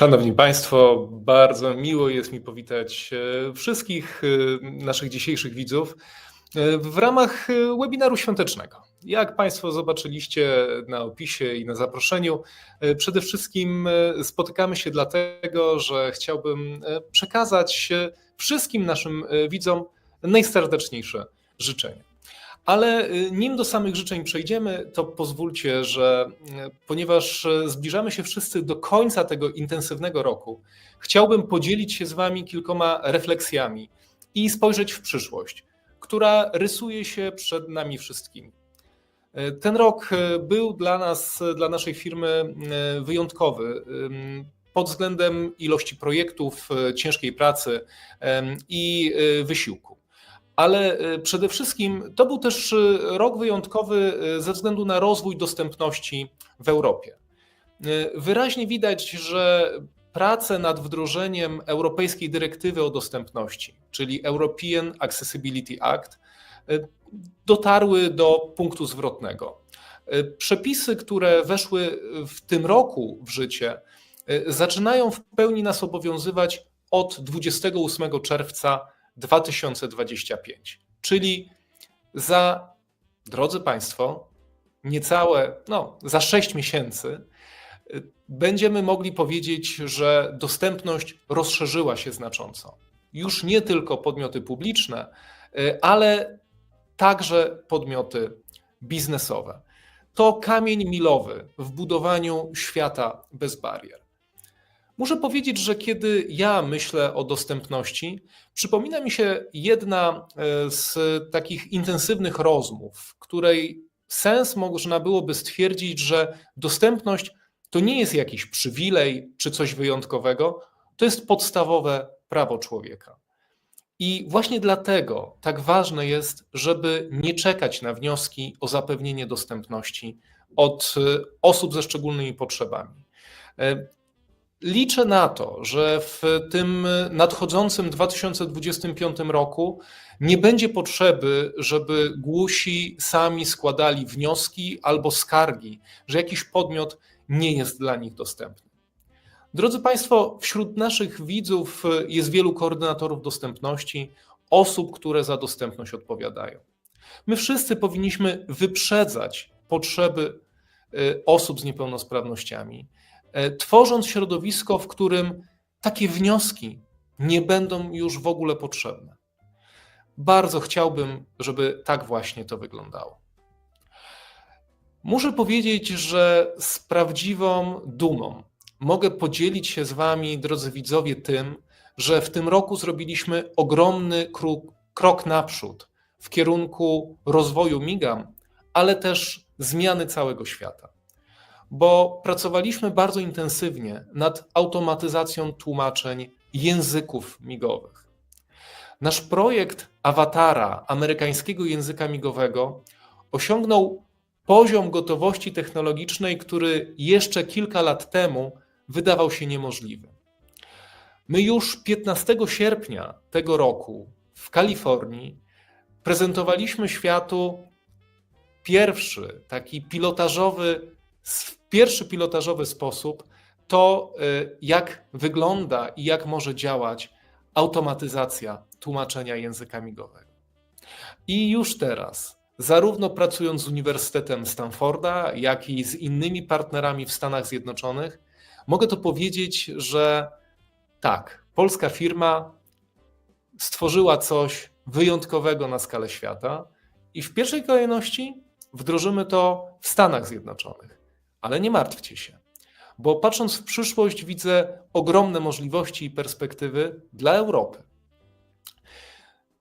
Szanowni Państwo, bardzo miło jest mi powitać e, wszystkich e, naszych dzisiejszych widzów e, w ramach webinaru świątecznego. Jak Państwo zobaczyliście na opisie i na zaproszeniu, przede wszystkim spotykamy się dlatego, że chciałbym przekazać wszystkim naszym widzom najserdeczniejsze życzenia. Ale y, nim do samych życzeń przejdziemy, to pozwólcie, że y, ponieważ y, zbliżamy się wszyscy do końca tego intensywnego roku, chciałbym podzielić się z Wami kilkoma refleksjami i spojrzeć w przyszłość, która rysuje się przed nami wszystkimi. Ten rok był dla nas, dla naszej firmy wyjątkowy pod względem ilości projektów, ciężkiej pracy i wysiłku ale e, przede wszystkim to był też e, rok wyjątkowy e, ze względu na rozwój dostępności w Europie. Wyraźnie widać, że prace nad wdrożeniem Europejskiej Dyrektywy o Dostępności, czyli European Accessibility Act, dotarły do punktu zwrotnego. Przepisy, które weszły w tym roku w życie, zaczynają w pełni nas obowiązywać od 28 czerwca 2025. Czyli za, drodzy Państwo, niecałe, no, za 6 miesięcy y, będziemy mogli powiedzieć, że dostępność rozszerzyła się znacząco. Już nie tylko podmioty publiczne, y, ale także podmioty biznesowe. To kamień milowy w budowaniu świata bez barier. Muszę powiedzieć, że kiedy ja myślę o dostępności, przypomina mi się jedna e, z takich intensywnych rozmów, której sens można byłoby stwierdzić, że dostępność to nie jest jakiś przywilej czy coś wyjątkowego, to jest podstawowe prawo człowieka. I właśnie dlatego tak ważne jest, żeby nie czekać na wnioski o zapewnienie dostępności od e, osób ze szczególnymi potrzebami. Liczę na to, że w tym nadchodzącym 2025 roku nie będzie potrzeby, żeby głusi sami składali wnioski albo skargi, że jakiś podmiot nie jest dla nich dostępny. Drodzy Państwo, wśród naszych widzów jest wielu koordynatorów dostępności, osób, które za dostępność odpowiadają. My wszyscy powinniśmy wyprzedzać potrzeby y, osób z niepełnosprawnościami tworząc środowisko, w którym takie wnioski nie będą już w ogóle potrzebne. Bardzo chciałbym, żeby tak właśnie to wyglądało. Muszę powiedzieć, że z prawdziwą dumą mogę podzielić się z Wami, drodzy widzowie, tym, że w tym roku zrobiliśmy ogromny krok, krok naprzód w kierunku rozwoju MIGAM, ale też zmiany całego świata bo pracowaliśmy bardzo intensywnie nad automatyzacją tłumaczeń języków migowych. Nasz projekt awatara amerykańskiego języka migowego osiągnął poziom gotowości technologicznej, który jeszcze kilka lat temu wydawał się niemożliwy. My już 15 sierpnia tego roku w Kalifornii prezentowaliśmy światu pierwszy taki pilotażowy pierwszy pilotażowy sposób to, y, jak wygląda i jak może działać automatyzacja tłumaczenia języka migowego. I już teraz, zarówno pracując z Uniwersytetem Stanforda, jak i z innymi partnerami w Stanach Zjednoczonych, mogę to powiedzieć, że tak, polska firma stworzyła coś wyjątkowego na skalę świata i w pierwszej kolejności wdrożymy to w Stanach Zjednoczonych. Ale nie martwcie się, bo patrząc w przyszłość, widzę ogromne możliwości i perspektywy dla Europy.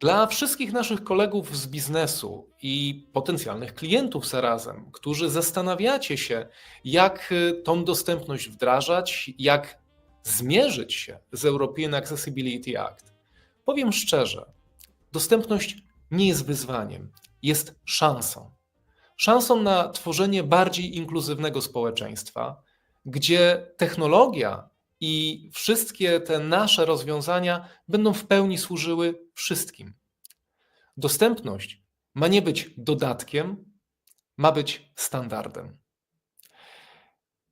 Dla wszystkich naszych kolegów z biznesu i potencjalnych klientów zarazem, którzy zastanawiacie się, jak y, tą dostępność wdrażać, jak zmierzyć się z European Accessibility Act, powiem szczerze, dostępność nie jest wyzwaniem, jest szansą szansą na tworzenie bardziej inkluzywnego społeczeństwa, gdzie technologia i wszystkie te nasze rozwiązania będą w pełni służyły wszystkim. Dostępność ma nie być dodatkiem, ma być standardem.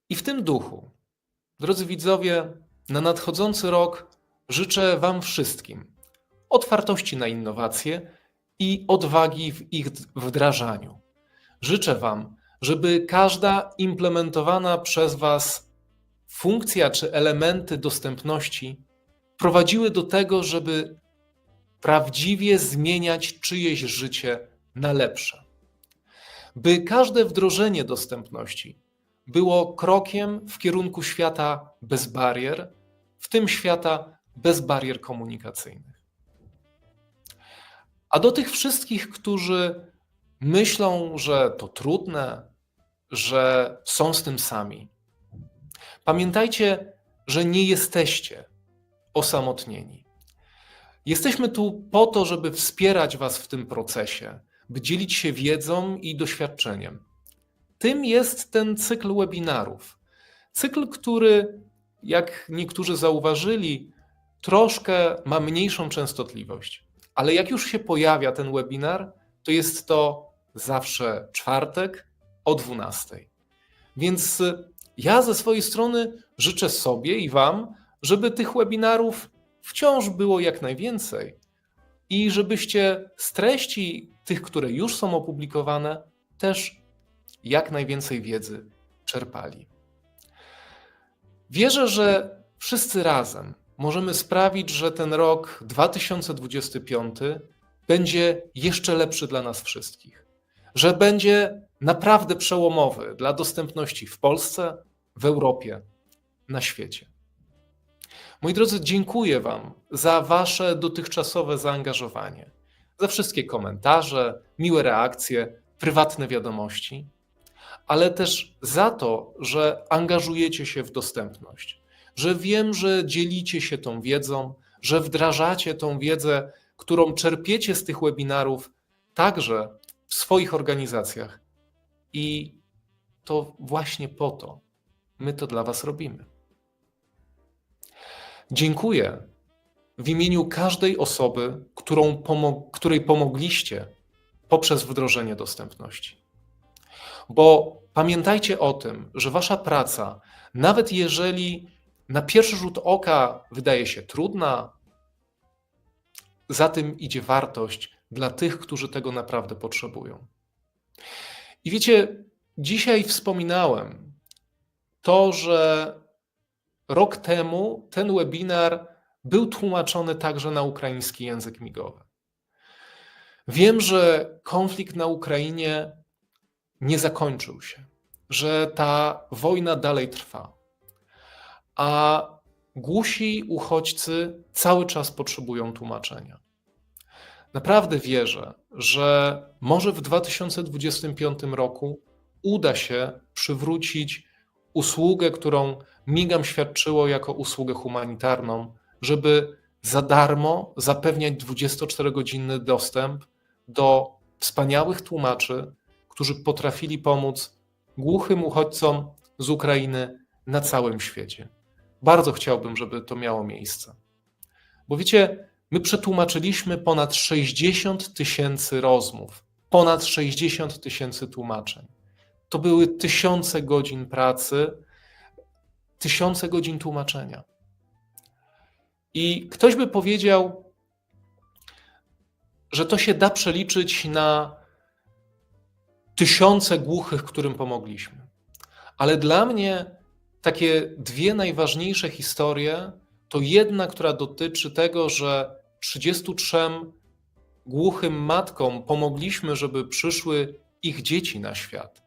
I w tym duchu, drodzy widzowie, na nadchodzący rok życzę Wam wszystkim otwartości na innowacje i odwagi w ich wdrażaniu. Życzę Wam, żeby każda implementowana przez Was funkcja czy elementy dostępności prowadziły do tego, żeby prawdziwie zmieniać czyjeś życie na lepsze. By każde wdrożenie dostępności było krokiem w kierunku świata bez barier, w tym świata bez barier komunikacyjnych. A do tych wszystkich, którzy myślą, że to trudne, że są z tym sami, pamiętajcie, że nie jesteście osamotnieni. Jesteśmy tu po to, żeby wspierać Was w tym procesie, by dzielić się wiedzą i doświadczeniem. Tym jest ten cykl webinarów. Cykl, który, jak niektórzy zauważyli, troszkę ma mniejszą częstotliwość. Ale jak już się pojawia ten webinar, to jest to zawsze czwartek o 12. Więc ja ze swojej strony życzę sobie i Wam, żeby tych webinarów wciąż było jak najwięcej i żebyście z treści tych, które już są opublikowane, też jak najwięcej wiedzy czerpali. Wierzę, że wszyscy razem możemy sprawić, że ten rok 2025 będzie jeszcze lepszy dla nas wszystkich, że będzie naprawdę przełomowy dla dostępności w Polsce, w Europie, na świecie. Moi drodzy, dziękuję Wam za Wasze dotychczasowe zaangażowanie, za wszystkie komentarze, miłe reakcje, prywatne wiadomości, ale też za to, że angażujecie się w dostępność, że wiem, że dzielicie się tą wiedzą, że wdrażacie tą wiedzę, którą czerpiecie z tych webinarów, także w swoich organizacjach. I to właśnie po to my to dla Was robimy. Dziękuję w imieniu każdej osoby, pomo której pomogliście poprzez wdrożenie dostępności. Bo pamiętajcie o tym, że Wasza praca, nawet jeżeli na pierwszy rzut oka wydaje się trudna, za tym idzie wartość dla tych, którzy tego naprawdę potrzebują. I wiecie, dzisiaj wspominałem to, że Rok temu ten webinar był tłumaczony także na ukraiński język migowy. Wiem, że konflikt na Ukrainie nie zakończył się, że ta wojna dalej trwa, a głusi uchodźcy cały czas potrzebują tłumaczenia. Naprawdę wierzę, że może w 2025 roku uda się przywrócić usługę, którą Migam świadczyło jako usługę humanitarną, żeby za darmo zapewniać 24-godzinny dostęp do wspaniałych tłumaczy, którzy potrafili pomóc głuchym uchodźcom z Ukrainy na całym świecie. Bardzo chciałbym, żeby to miało miejsce. Bo wiecie, my przetłumaczyliśmy ponad 60 tysięcy rozmów, ponad 60 tysięcy tłumaczeń. To były tysiące godzin pracy, tysiące godzin tłumaczenia. I ktoś by powiedział, że to się da przeliczyć na tysiące głuchych, którym pomogliśmy. Ale dla mnie takie dwie najważniejsze historie to jedna, która dotyczy tego, że 33 głuchym matkom pomogliśmy, żeby przyszły ich dzieci na świat.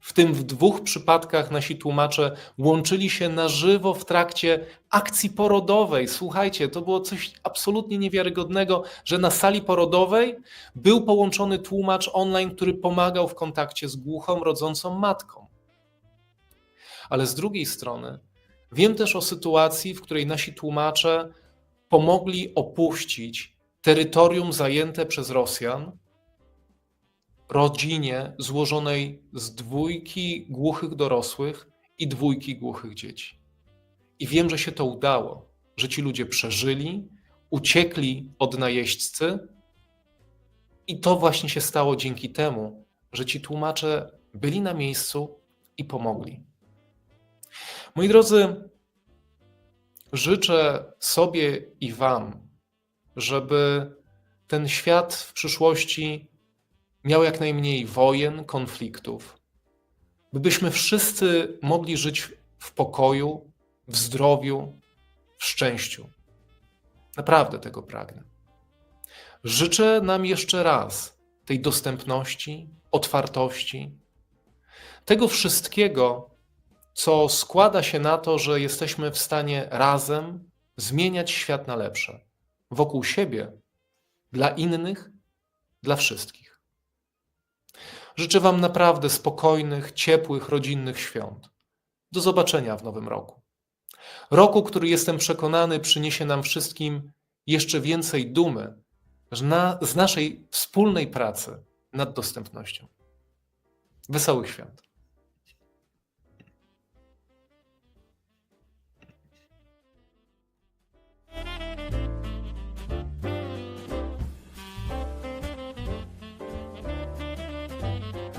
W tym w dwóch przypadkach nasi tłumacze łączyli się na żywo w trakcie akcji porodowej. Słuchajcie, to było coś absolutnie niewiarygodnego, że na sali porodowej był połączony tłumacz online, który pomagał w kontakcie z głuchą, rodzącą matką. Ale z drugiej strony wiem też o sytuacji, w której nasi tłumacze pomogli opuścić terytorium zajęte przez Rosjan rodzinie złożonej z dwójki głuchych dorosłych i dwójki głuchych dzieci. I wiem, że się to udało, że ci ludzie przeżyli, uciekli od najeźdźcy, i to właśnie się stało dzięki temu, że ci tłumacze byli na miejscu i pomogli. Moi drodzy, życzę sobie i Wam, żeby ten świat w przyszłości miał jak najmniej wojen, konfliktów, byśmy wszyscy mogli żyć w pokoju, w zdrowiu, w szczęściu. Naprawdę tego pragnę. Życzę nam jeszcze raz tej dostępności, otwartości, tego wszystkiego, co składa się na to, że jesteśmy w stanie razem zmieniać świat na lepsze wokół siebie, dla innych, dla wszystkich. Życzę Wam naprawdę spokojnych, ciepłych, rodzinnych świąt. Do zobaczenia w nowym roku. Roku, który jestem przekonany przyniesie nam wszystkim jeszcze więcej dumy z na- z naszej wspólnej pracy nad dostępnością. Wesołych świąt.